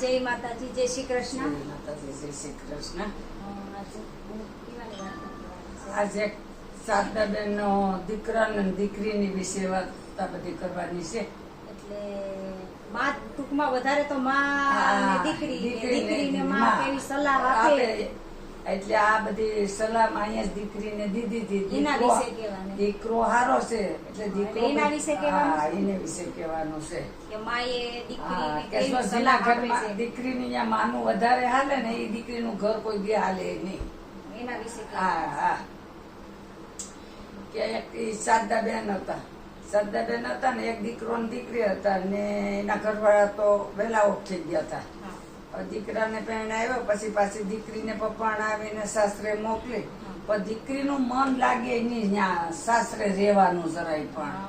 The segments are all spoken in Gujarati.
જય માતાજી જય શ્રી કૃષ્ણ. માતાજી, જય શ્રી કૃષ્ણ. આજે શારદાબેન નો દીકરા ને દીકરીની વિશે વાત બધી કરવાની છે. એટલે માં ટૂંકમાં વધારે તો માં દીકરી દીકરી ને દીકરીને માં કેવી સલાહ આપે. એટલે આ બધી સલાહ અહીંયા દીકરીને દીધી હતી. એના દીકરો- વિશે કહેવાની. દીકરો હારો છે. એટલે દીકરો એના વિશે એને વિશે કહેવાનું છે. દીકરીને અહીંયા માનું વધારે હાલે ને એ દીકરીનું ઘર કોઈ દી હાલે નહીં. એના વિશે હા હા. કે એક સાદા બેન હતા. બેન હતા ને એક દીકરો ને દીકરી હતા ને એના ઘરવાળા તો વહેલા થઈ ગયા હતા. દીકરાને આવ્યો પછી પાછી દીકરીને પપ્પાને આવીને સાસરે મોકલી. પણ દીકરીનું મન લાગે નહીં ત્યાં સાસરે રહેવાનું જરાય પણ. હા.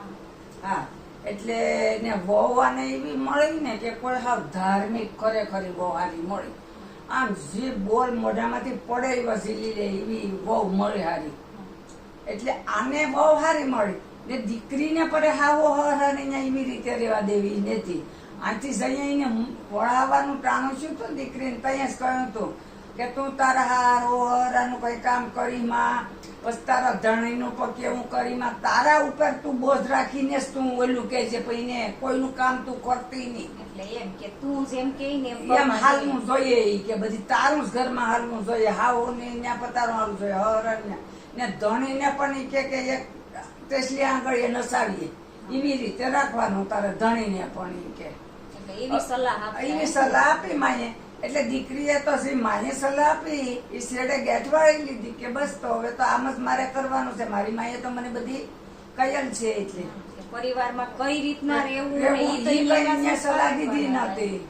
હા એટલે એને વહુવાને એવી મળી ને કે કોઈ હાવ ધાર્મિક ખરેખરી બહુ હારી મળી. આમ જે બોલ મોઢામાંથી પડે એવા ઝીલી લે એવી બહુ મળી હારી. એટલે આને બહુ હારી મળી. ને દીકરીને પડે હાવો હરાને એવી રીતે રહેવા દેવી નથી. આથી અહીંયા એને વળાવવાનું ટાણું છું તો દીકરીને ત્યાં જ કહ્યું હતું કે તું તારા હારો હરાનું કઈ કામ કરી માં. પછી તારા ધણીનું પગ કેવું કરી માં. તારા ઉપર તું બોજ રાખીને જ તું ઓલું કે છે ભાઈ એને કોઈનું કામ તું કરતી નહીં. એટલે એમ કે તું જેમ કે ને એમ હાલવું જોઈએ કે બધી તારું જ ઘરમાં હાલવું જોઈએ. હાવો ને પતારું હાલવું જોઈએ. હરણ ને ને ધણીને પણ કે કે એક ટેસલી આગળ એ નસાવીએ. એવી રીતે રાખવાનું તારે ધણીને પણ કે. એવી સલાહ આપે. માએ. એટલે દીકરીએ તો જે માએ સલાહ આપી એ શેડે ગેઠવાળી લીધી કે બસ તો હવે તો આમ જ મારે કરવાનું છે. મારી માએ તો મને બધી કયલ છે એટલે. પરિવારમાં કઈ રીતના રહેવું સલાહ દીધી નહોતી.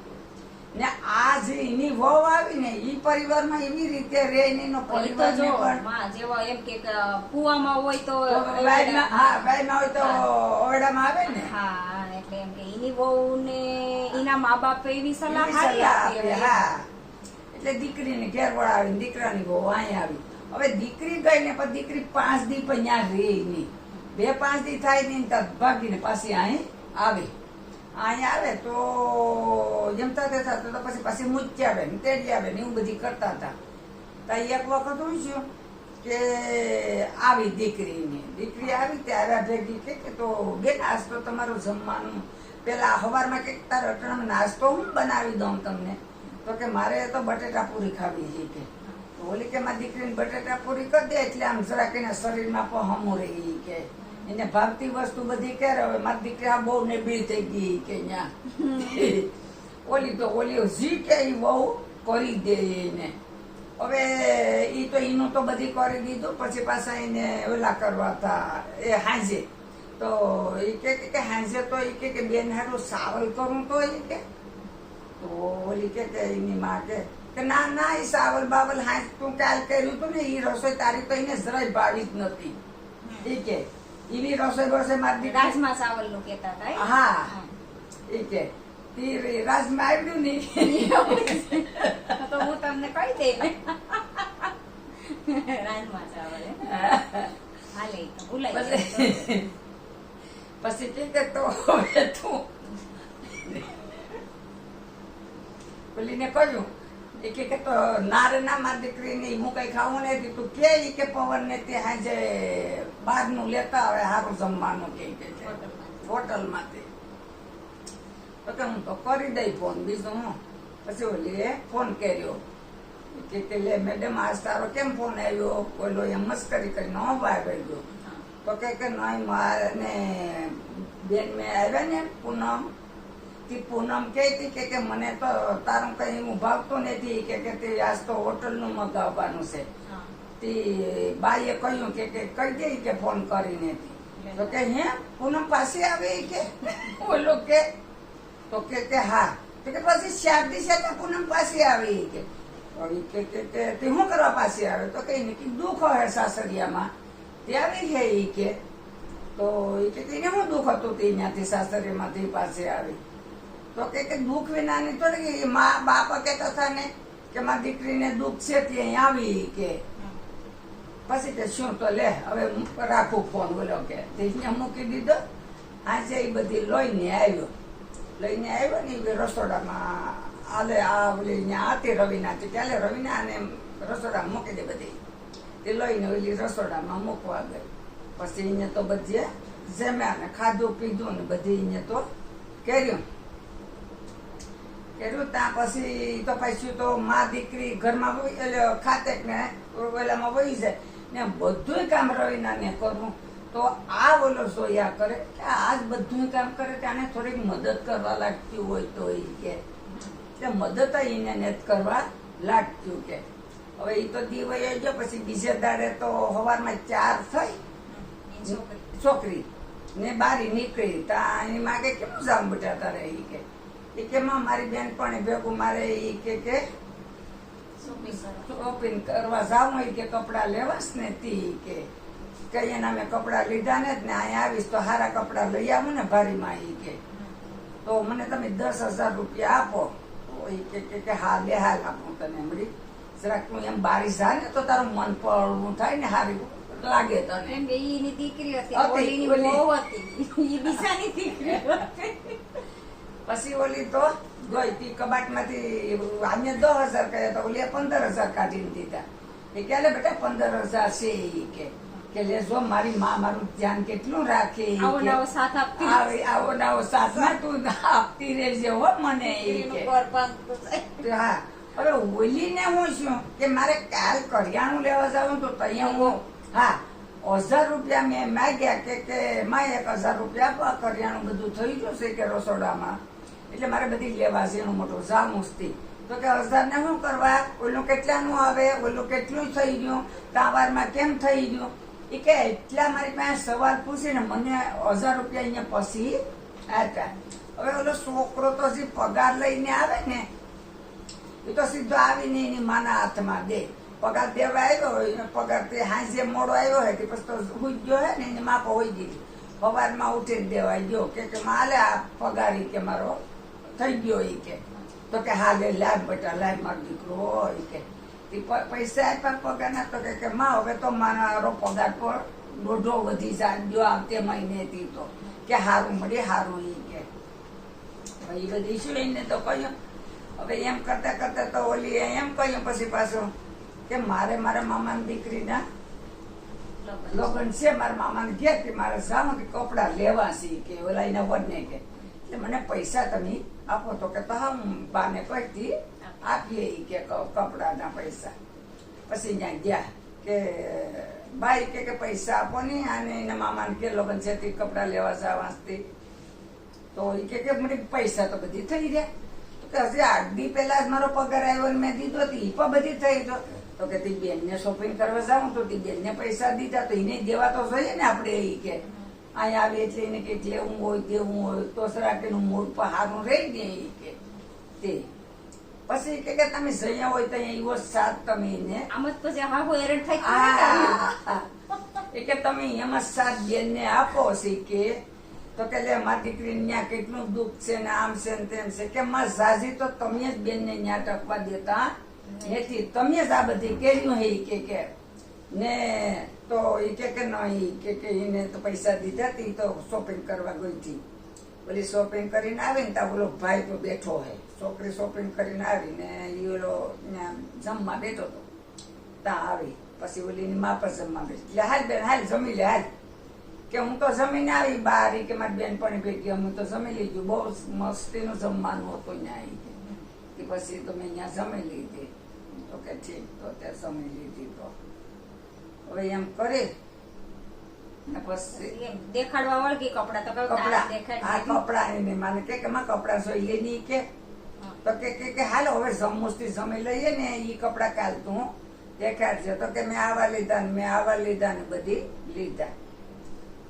ને આ જે એની વહુ આવી ને ઈ પરિવારમાં એવી રીતે રે ને એનો પરિવારને જો જેવો એમ કે કુવામાં હોય તો હા હોય તો ઓરડામાં આવે ને? હા એટલે એમ કે એની વહુ ને એના મા બાપ એવી સલાહ સલાહ આપી. હા. એટલે દીકરીને ઘેર વળાવી દીકરાની વહુ અહીંયા આવી. હવે દીકરી ગઈ ને પછી દીકરી પાંચ દી પણ ત્યાં રહે નહીં. બે પાંચ દી થાય નહીં ત્યાં ભાગીને પાછી અહીં આવે. અહીં આવે તો જમતા રહેતા તો પછી પાછી મૂચી આવે ને તેડી આવે ને એવું બધી કરતા હતા. તો એક વખત હું છું. કે આવી દીકરીને. દીકરી આવી ત્યારે ભેગી કે કે તો બેન આજ તો તમારું જમવાનું. પેલા સવારમાં કે તાર અટાણામાં નાસ્તો હું બનાવી દઉં તમને. તો કે મારે તો બટેટા પૂરી ખાવી છે કે. તો ઓલી કે મારી દીકરીને બટેટા પૂરી કરી દે એટલે આમ જરાક એના શરીરમાં પણ હમું રહી કે. એને ભાગતી વસ્તુ બધી કે હવે મારી દીકરી આ બહુ નેબી થઈ ગઈ કે ત્યાં ઓલી તો ઓલી જી કે એ બહુ કરી દે એને. હવે એ તો એનું તો બધી કરી દીધું પછી પાછા એને ઓલા કરવા હતા એ હાંજે. તો એ કે કે હાંજે તો એ કે કે બેન હારું સાવલ કરું તો એ કે. તો ઓલી કે કે એની માં કે કે ના ના એ સાવલ બાવલ હાંજ તું કાલ કર્યું તું ને એ રસોઈ તારી તો એને જરાય ભાવી જ નથી એ કે એવી રસોઈ બસોઈ મારી રાજમાં ચાવલનું કેતા હતા હા. એ કે રાજમાં આવ્યું નહીં. તો હું તમને કહી દઈ રાજમા ચાવલ હાલે. પછી કે હવે તું. પેલીને કહ્યું એ કે તો નારે ના મારી દીકરીને હું કઈ ખાવું નથી. તું કે ઈ કે પવન ને તે હાજે બહારનું લેતા આવે સારું જમવાનું કે હોટલમાંથી. તો કે હું તો કરી દઈ ફોન બીજું હું. પછી ઓલીએ ફોન કર્યો. કે કે લે મેડમ આજ તારો કેમ ફોન આવ્યો? ઓલો એમ મસ્કરી કરીને ભાઈ ગયો. તો કે કે નહીં મારે બેન મેં આવ્યા ને પૂનમ. તે પૂનમ કહેતી કે કે મને તો તારું કઈ હું ભાવતું નથી કે કે તે આજ તો હોટલનું મગાવવાનું છે. તે બાઈએ કહ્યું કે કે કહી દે કે ફોન કરીને તો કે હે? પૂનમ પાસે આવે કે? બોલો કે તો કે કે હા. તો કે પછી ચાર દિવસે તો પૂનમ પાસે આવી કે. તો કે કે તે શું કરવા પાસે આવે? તો કે ને કે દુઃખ હે સાસરિયામાં. તે આવી છે ઈ કે. તો ઈ કે એને શું દુઃખ હતું તે ત્યાંથી સાસરિયામાંથી પાસે આવી. તો કે કે દુઃખ વિનાની કે મા, બાપ કે તથા ને કે મારી દીકરીને દુઃખ છે તે અહીં આવી કે. પછી કે શું તો લે, હવે હું રાખું ફોન, બોલો કે. તે મૂકી દીધો. આજે એ બધી લઈને આવ્યો લઈને આવ્યો ને રસોડામાં આલે આ ઓલી અહીંયા હતી રવિના તે ચાલે રવિના અને રસોડામાં મૂકી દે બધી. તે લઈને ઓલી રસોડામાં મૂકવા ગઈ. પછી અહીંયા તો બધે જમ્યા ને ખાધું પીધું ને બધી અહીંયા તો કર્યું. કર્યું ત્યાં પછી તો પછી તો મા દીકરી ઘરમાં એટલે ખાતે ને ઓલામાં વહી જાય. ને બધુંય કામ રવિના ને કરવું. તો આ ઓલો સોયા કરે કે આ જ બધું કામ કરે તેને થોડીક મદદ કરવા લાગતી હોય તો એ કે. એટલે મદદ એને ને જ કરવા લાગતું કે. હવે એ તો દીવાઈ ગયો પછી બીજે દાડે તો સવારમાં ચાર થઈ. છોકરી. છોકરી. ને બારી નીકળી. તા એની માગે કેમ જામ બેટા તારે? એ કે. એ કે માં મારી બેન પણ ભેગું મારે. એ કે કે શોપિંગ કરવા. જાવ હોય કે કપડા લેવાસ ને તી? કે. કઈ એના મેં કપડા લીધા ને જ ને અહીંયા આવીશ તો સારા કપડા લઈ આવું ને ભારીમાં એ કે. તો મને તમે દસ હજાર રૂપિયા આપો. તો એ કે કે કે હા લે હાલ આપું તને એમડી જરાક તું એમ બારી જાય ને તો તારું મન પડવું થાય ને હારી લાગે તને. કે દીકરી હતી બહુ હતી. ઈ બીજાની દીકરી પછી ઓલી તો ગઈ તી કબાટમાંથી આને દસ હજાર કહ્યા તો ઓલી પંદર હજાર કાઢીને દીધા. એ કે લે બેટા પંદર હજાર છે એ કે. કે લેજો મારી માં મારું ધ્યાન કેટલું રાખે આવો. નવો સાથ આપતી આવી- આવો નવો સાથ. ના તું આપતી રહેજે હો મને. હા. હવે ઓલીને હું શું? કે મારે કાલ કરિયાણું લેવા જાવું તો ત્યાં હું. હા. હજાર રૂપિયા મેં માગ્યા કે કે માં એક હજાર રૂપિયા કરિયાણું બધું થઈ ગયું છે કે રસોડામાં? એટલે મારે બધી લેવા છે એનું મોટું જામુસ્તી તો કે હજાર ને શું કરવા? ઓલું કેટલાનું આવે? ઓલું કેટલું થઈ ગયું? તાવારમાં કેમ થઈ ગયું? એ કે એટલા મારી પાસે સવાલ પૂછીને મને હજાર રૂપિયા અહીંયા પછી હતા હવે ઓલો છોકરો તો હજી પગાર લઈને આવે ને, એ તો સીધો આવીને એની માના હાથમાં દે. પગાર દેવા આવ્યો હોય એનો પગાર તે હાંજે મોડો આવ્યો હોય તે પછી તો હું ગયો હે ને, એની માપો હોઈ ગઈ. સવારમાં ઉઠીને દેવાઈ ગયો. કે માલે આ પગાર કે મારો થઈ ગયો ઈ કે. તો કે હા લે લાગ બટા લાગ મારો દીકરો હોય કે. પૈસા આપ્યા પગારના તો કે માં હવે તો મારો પગાર પર દોઢો વધી જાય આવતે મહિનેથી તો. કે હારું મળી હારું એ કે. એ બધી શું એને તો કહ્યું. હવે એમ કરતા કરતા તો ઓલી એમ કહ્યું પછી પાછું કે મારે મારા મામાની દીકરીના લગ્ન છે મારા મામાને ઘેર કે મારે જાઉં કે કપડા લેવા છે કે ઓલા એના વડને કે. એટલે મને પૈસા તમે આપો તો કે તો હા હું બાને કહેતી આપીએ કે ક- કપડાના પૈસા. પછી ત્યાં ગયા કે ભાઈ કે કે પૈસા આપો ને અને એના મામાને કે લગ્ન છે તે કપડા લેવા જવાથી તો એ કે કે મને પૈસા તો બધી થઈ ગયા તો કે હજી આઠ દી પહેલા જ મારો પગાર આવ્યો ને મેં દીધો હતી એ પણ બધી થઈ તો તો કે તી બેનને શોપિંગ કરવા જાઉં તો તી બેનને પૈસા દીધા તો એને દેવા તો જોઈએ ને આપણે એ કે. અહીંયા આવે એટલે એને કંઈક લેવું હોય દેવું હોય, તો સરાટીનું મૂળ પર હારું રહી એ કે. તે. પછી કે કે તમે જયા હોય તો એવો સાથ તમે એને આમ જ પછી થાય તો શું કરવું? આ એ કે તમે એમાં સાત બેન ને આપો છે કે તો કે લે મારી દીકરી ન્યા કેટલું દુઃખ છે ને આમ છે ને તેમ છે. કે માં ઝાઝી તો તમે જ બેન ને ન્યા ટકવા દેતા. નથી તમે જ આ બધી કર્યું હે કે કે. ને તો એ કે કે નહીં કે કે એને તો પૈસા દીધા તી તો શોપિંગ કરવા ગઈ હતી ઓલી શોપિંગ કરીને આવે ને ત્યાં બોલો ભાઈ તો બેઠો હે. છોકરી શોપિંગ કરીને આવી ને ઈ ઓલો જમવા બેઠો તો ત્યાં આવી. પછી ઓલી ની મા પર જમવા બેઠી એટલે હાલ બેન હાલ જમી લે હાલ. કે હું તો જમીને આવી બહાર કે મારી બેન પણ ભેગી હું તો જમી લીધું. બહુ મસ્તીનું જમવાનું હતું ત્યાં આવી પછી તો મેં ત્યાં જમી લીધી. તો કે ઠીક તો ત્યાં જમી લીધી તો. હવે એમ કરે. દેખાડવા વળગી કપડા તો કપડા આ કપડા એને માને કે કે માં કપડા સોઈ લેની કે. તો કે કે કે હાલો, હવે જમુસ્તી જમી લઈએ ને એ કપડાં કાલ તું દેખાડજે. તો કે મેં આવા લીધા ને, મેં આવા લીધા ને બધી લીધા.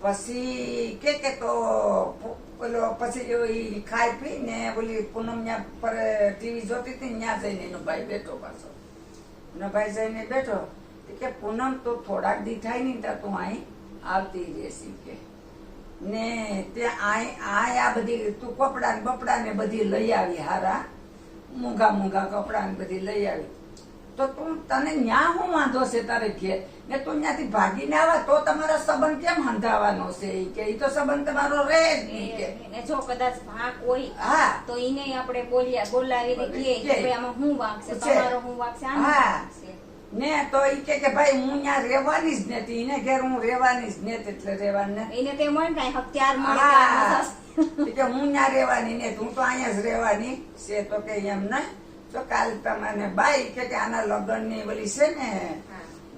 પછી કે કે તો પેલો પછી એ ખાઈ પી ને ઓલી પૂનમ ન્યા પર ટીવી જોતી હતી ત્યાં જઈને એનો ભાઈ બેઠો પાછો. એનો ભાઈ જઈને બેઠો. કે, પૂનમ, તો થોડાક દી થાય નહીં ત્યાં તું અહીં આવતી રહેશી. કે, ને ત્યાં આય આ બધી, તું કપડા ને બપડા ને બધી લઈ આવી, હારા. મૂંઘા મોંઘા કપડા બધી લઈ આવી. તો તું તને ન્યા હું વાંધો છે તારે ઘેર? ને તું ત્યાંથી ભાગીને આવા તો તમારો સંબંધ કેમ હંધાવાનો છે? કે એ તો સંબંધ તમારો રહે જ નહીં કે. ને જો કદાચ ભાગ હોય હા. તો એને આપણે બોલ્યા બોલાવીને કહીએ કે. ભાઈ આમાં હું વાંક છે. તમારો હું વાંક છે હા. ને તો એ કે કે ભાઈ હું ત્યાં રહેવાની જ નથી. એને ઘેર હું રહેવાની જ નથી એટલે રહેવાની એને તે મળે કાંઈ હથિયાર મળે કે હા. ત્યાં રહેવાની ને તું તો અહીંયા જ રહેવાની છે તો કે એમ નહીં તો કાલ તમને બાઈ કે આના લગ્નની ઓલી છે ને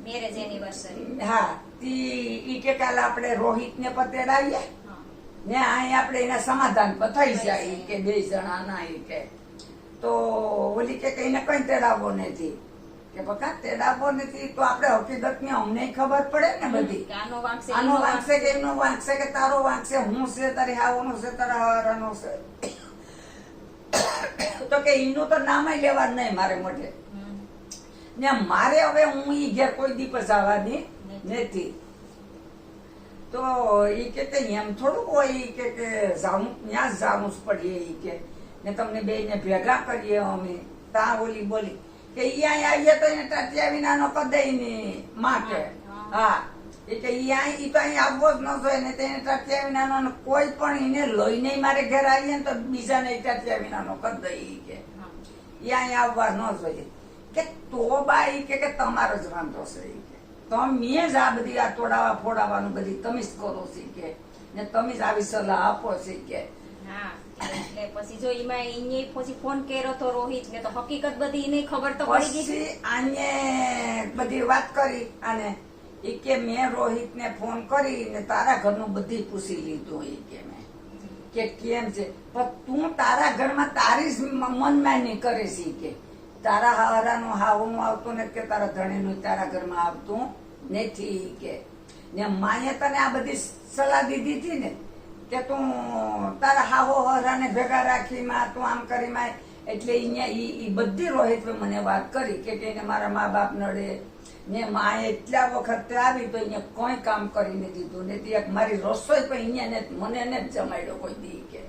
મેરેજ એનિવર્સરી હા તી ઈ કે કાલ આપણે રોહિત ને પતેડાવીએ ને અહીં આપણે એના સમાધાન પર થઈ જાય કે બે જણા ના ઈ કે. તો ઓલી કે કઈને કઈ તેડાવવો નથી. કે બકા તેડાવવો નથી તો આપણે હકીકતની અમને ખબર પડે ને બધી. આનો વાંક છે આનો એનો વાંક છે કે એમનો વાંક કે તારો વાંક હું છે તારી હાવનું છે તારા હારાનું છે. તો કે એનું તો નામ લેવા નહીં મારે મોઢે. ને મારે હવે હું ઈ ઘેર કોઈ દી આવવાની નથી. તો એ કે એમ થોડુંક હોય ઈ કે કે જાવું ત્યાં જ જાવું જ પડીએ એ કે. ને તમને બે ને ભેગા કરીએ અમે. તા ઓલી બોલી કે અહીંયા અહીં આવીએ તો એને ટચ્યા વિનાનો નો ની માં માટે. હા એ કે ઈ અહીં ઈ તો અહીંયા આવવો જ ન જોઈએ ને તેને ટચ્યા વિનાનો કોઈ પણ એને લઈને મારે ઘેર આવીએ ને તો બીજાને ટચ્યા વિનાનો નો ઈ કે. એ અહીંયા આવવા ન જોઈએ. કે તો બા કે કે તમારો જ વાંધો છે ઈ કે. તમે જ આ બધી આ તોડાવા ફોડાવાનું બધી તમે જ કરો છે કે. ને તમે જ આવી સલાહ આપો છે કે. હા. એટલે પછી જો એમાં એને પછી ફોન કર્યો તો રોહિત ને તો હકીકત બધી એને ખબર તો પડી ગઈ. આને બધી વાત કરી અને એ કે મેં રોહિત ને ફોન કરી ને તારા ઘરનું બધી પૂછી લીધું એ કે મેં. કે કેમ છે? પણ તું તારા ઘરમાં તારી જ મનમાની કરે છે કે. તારા હારાનું હાવનું આવતું ને કે તારા ધણીનું તારા ઘરમાં આવતું નથી કે. ને માએ તને આ બધી સલાહ દીધી હતી ને કે તું તારા હાવો હરાને ભેગા રાખી માં, તું આમ કરી માં. એટલે અહીંયા એ બધી રોહિત મને વાત કરી કે એને મારા મા બાપ નડે. ને માએ એટલા વખત આવી તો અહીંયા કોઈ કામ કરીને દીધું. ને તે એક મારી રસોઈ પણ અહીંયા ને મને ને જ જમાડ્યો કોઈ દી કે.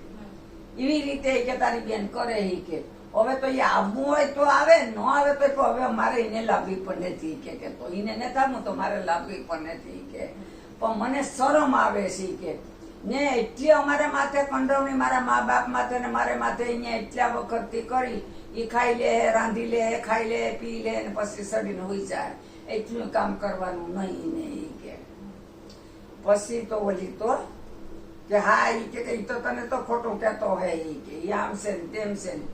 એવી રીતે કે તારી બેન કરે હી કે. હવે તો એ આવવું હોય તો આવે, ન આવે તો હવે મારે એને લાવવી પણ નથી કે કે તો એને નથી આવવું તો મારે લાવવી પણ નથી કે. પણ મને શરમ આવે છે કે. ને એટલી અમારે માથે કંડવણી, મારા મા બાપ માથે ને મારે માથે અહીંયા એટલા વખતથી કરી એ ખાઈ લે, રાંધી લે, ખાઈ લે, પી લે ને પછી સડીને હોઈ જાય. એટલું કામ કરવાનું નહીં ને એ કે. પછી તો ઓલી તો કે હા એ કે એ તો તને તો ખોટું કહેતો હે એ કે એ આમ છે ને તેમ છે ને.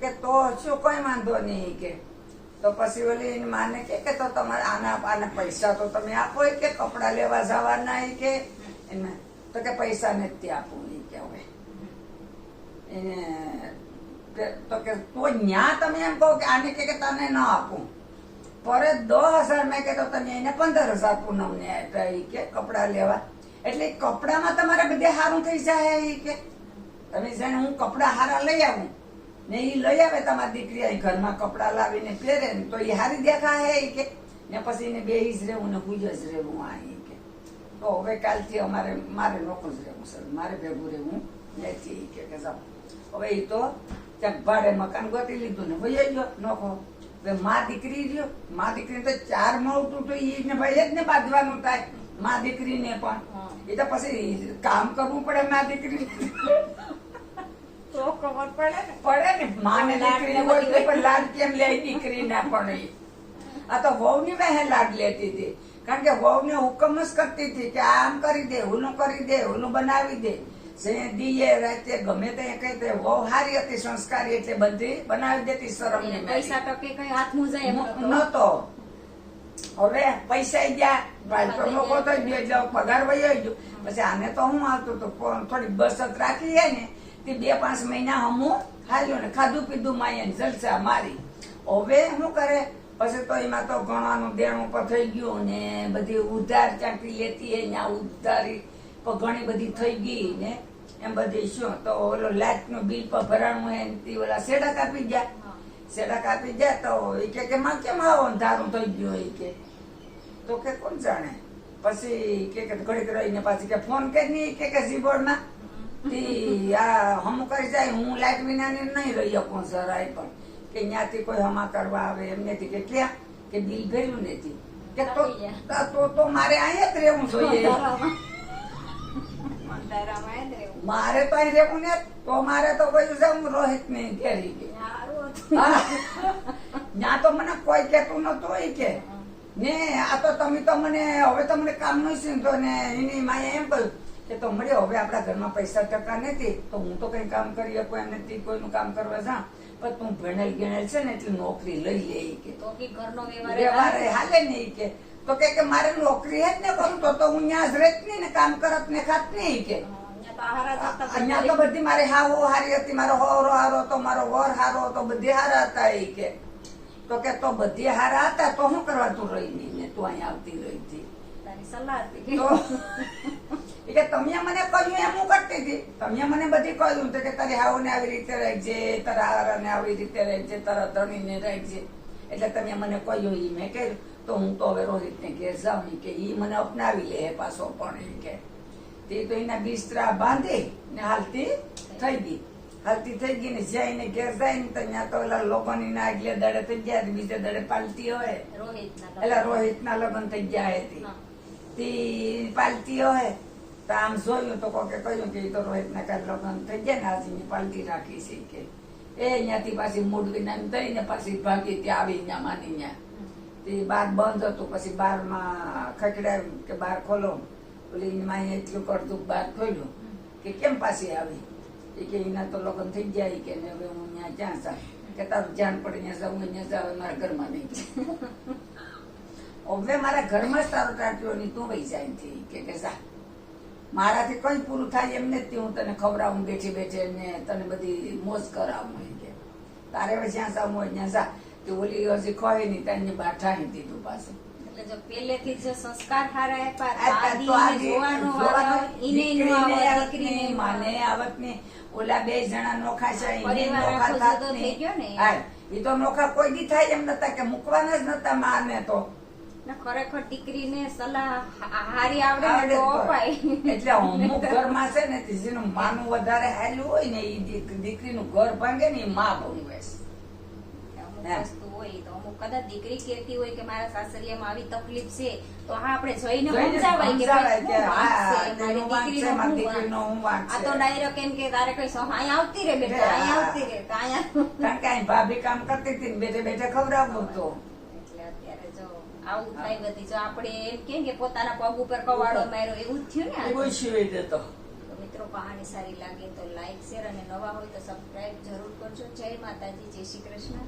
કે તો શું, કોઈ વાંધો નહીં કે. તો પછી ઓલી એને માને કે કે તો તમારે આના આના પૈસા તો તમે આપો કે, કપડા લેવા જવાના એ કે. એમાં તો કે પૈસા નથી આપું એ કે હવે. એને તો કે, તો ન્યા તમે એમ કહો કે આને કે તને ન આપું. પરે દસ હજાર મેં કહેતો તમે એને પંદર હજાર પૂનમને આપ્યા કે, કપડા લેવા. એટલે કપડામાં તમારે બધે સારું થઈ જાય એ કે. તમે જાણે હું કપડા હારા લઈ આવું, ને એ લઈ આવે તમારી દીકરી અહીં ઘરમાં કપડા લાવીને પહેરે ને, તો એ હારી દેખાય કે. ને પછી એને બે જ રહેવું ને હું જ રહેવું આ તો હવે કાલથી અમારે મારે નોખું જ રહેવું સર મારે ભેગું રહેવું નથી કે જાઓ. હવે એ તો ત્યાં ભાડે મકાન ગોતી લીધું ને ભાઈ ગયો નોખો. હવે મા દીકરી રહ્યો મા દીકરી તો ચાર મોટું તૂટો એને ને ભાઈ જ ને બાંધવાનું થાય મા દીકરીને પણ. એ તો પછી કામ કરવું પડે મા દીકરી તો ખબર પડે ને. પડે ને માને દીકરી હોય તો પણ લાડ કેમ લે દીકરી ના પણ ઈ. આ તો વહુની વહે લાડ લેતી હતી. કારણ કે વહુને હુકમ જ કરતી હતી કે આમ કરી દે ઓલું કરી દે ઓલું બનાવી દે. દીએ રાતે ગમે તે કઈ તે વહુ હારી હતી સંસ્કારી એટલે બધી બનાવી દેતી શરમ ને પૈસા ટકે કઈ હાથ મુજાય નતો હવે પૈસા ગયા લોકો તો પગાર વયો ગયો. પછી આને તો હું આવતું તો થોડી બચત રાખી હે ને તે બે પાંચ મહિના હમું હાલ્યું ને ખાધું પીધું માય જલસા મારી. હવે શું કરે? પછી તો એમાં તો ઘણાનું દેણું થઈ ગયું ને બધી ઉધાર ચાંકી લેતી ત્યાં ઉધારી પણ ઘણી બધી થઈ ગઈ ને એમ બધી શું તો ઓલો લાઇટનું બિલ પર ભરાણું ને ઓલા સેડા કાપી ગયા. સેડા કાપી જાય તો એ કે કે માં કેમ આવો અંધારું થઈ ગયું એ કે. તો કે કોણ જાણે? પછી કે કે ઘડીક રહીને પાછી કે ફોન કે નહીં કે કે જીબોર્ડમાં તી આ હમ કરી જાય હું લાઈટ વિનાની નહીં રહી શકું સર જરાય પણ. કે ત્યાંથી કોઈ હમા કરવા આવે એમ નથી. કે ક્યાં કે બિલ ભર્યું નથી. કે તો તો મારે અહીંયા જ રહેવું જોઈએ. મારે તો અહીં રહેવું ને તો મારે તો કોઈ જવું રોહિત ને ઘેરી ત્યાં તો મને કોઈ કેતું નતું હોય કે ને આ તો તમે તો મને હવે તો મને કામ નહીં સીધો ને એની માએ એમ કહ્યું કે તો મળ્યો હવે આપણા ઘરમાં પૈસા ટકા નથી તો હું તો કઈ કામ કરી શકું એમ નથી કોઈનું કામ કરવા જા પણ તું ભણેલ ગણેલ છે ને એટલે નોકરી લઈ લે કે. તો કે ઘરનો વ્યવહાર હાલે ને કે. તો કે કે મારે નોકરી જ ને કરું તો તો હું ત્યાં જ રહેત નહીં ને કામ કરત ને ખાત નહીં કે. અહીંયા તો બધી મારે હા હો હારી હતી મારો હોરો હારો હતો મારો વર હારો હતો બધી હારા હતા એ કે. તો કે તો બધી હારા હતા તો હું કરવા તું રહી નહીં ને તું અહીંયા આવતી રહી હતી. તારી સલાહ હતી. કે તમે મને કહ્યું એમ હું કરતી હતી. તમે મને બધી કહ્યું તો કે તારી હાવને આવી રીતે રાખજે તારા હારાને આવી રીતે રાખજે તારા ધણીને રાખજે એટલે તમે મને કહ્યું એ મેં કહ્યું તો હું તો હવે રોહિતને ઘેર જાઉં કે એ મને અપનાવી લે પાછો પણ એ કે. તે તો એના બિસ્તરા બાંધી ને હાલતી થઈ ગઈ. હાલતી થઈ ગઈ ને જઈને ઘેર જાય ને ત્યાં તો ઓલા લોકોની ના આગલે દાડે થઈ ગયા ને બીજે દાડે પાલતી હોય. એટલે રોહિતના લગ્ન થઈ ગયા હતી તે પાલતી હોય. આમ જોયું તો કોકે કહ્યું કે એ તો રોહિતના કાલ લગ્ન થઈ ગયા ને આજે પાલટી રાખી છે કે એ અહીંયાથી પાછી મૂડવી નામ થઈને પાછી ભાગી ત્યાં આવી ત્યાં માની ત્યાં તે બાર બંધ હતું પછી બારમાં ખકડાવ્યું કે બાર ખોલો ઓલી માએ એટલું કરતું બાર ખોલ્યું કે કેમ પાછી આવી એ કે એના તો લગ્ન થઈ ગયા કે ને હવે હું ત્યાં ક્યાં જા કે તારું ધ્યાન પડે ત્યાં જાઉં અહીંયા જાવ મારા ઘરમાં નહીં હવે મારા ઘરમાં જ તારો ટાટ્યો ની તું વહી જાય કે કે જા મારાથી કઈ પૂરું થાય એમ નથી હું તને ખવડાવું બેઠી બેઠે ને તને બધી મોજ કરાવું કે. તારે હવે જ્યાં સાવ હોય ત્યાં સા તે ઓલી હજી ખોઈ નહીં તને બાઠાઈ દીધું પાછું. એટલે જો જ સંસ્કાર હારા આપ્યા. ઓલા બે જણા નોખા છે ઈ તો નોખા કોઈ દી થાય એમ નતા કે મૂકવાના જ નતા માને તો. ખરેખર દીકરીને સલાહ હારી આવડે ને તો અપાય. એટલે અમુક ઘરમાં છે ને જેનું માનું વધારે હાલ્યું હોય ને એ દીકરીનું ઘર ભાંગે ને એ માં ભંગે હોય કદાચ દીકરી કહેતી હોય કે મારા સાસરિયામાં આવી તકલીફ છે તો હા આપણે જઈને આ તો ડાયરેક્ટ એમ કે તારે કઈ સહ આવતી રે બેટા હા. આવતી રે કારણ કે ભાભી કામ કરતી હતી બેઠે બેઠે ખવડાવવું તો આવું થાય બધી. જો આપણે એમ કેમ કે પોતાના પગ ઉપર કવાડો માર્યો એવું જ થયું ને કોઈ સિવાય દેતો. મિત્રો કહાણી સારી લાગે તો લાઈક શેર અને નવા હોય તો સબસ્ક્રાઈબ જરૂર કરજો. જય માતાજી જય શ્રી કૃષ્ણ.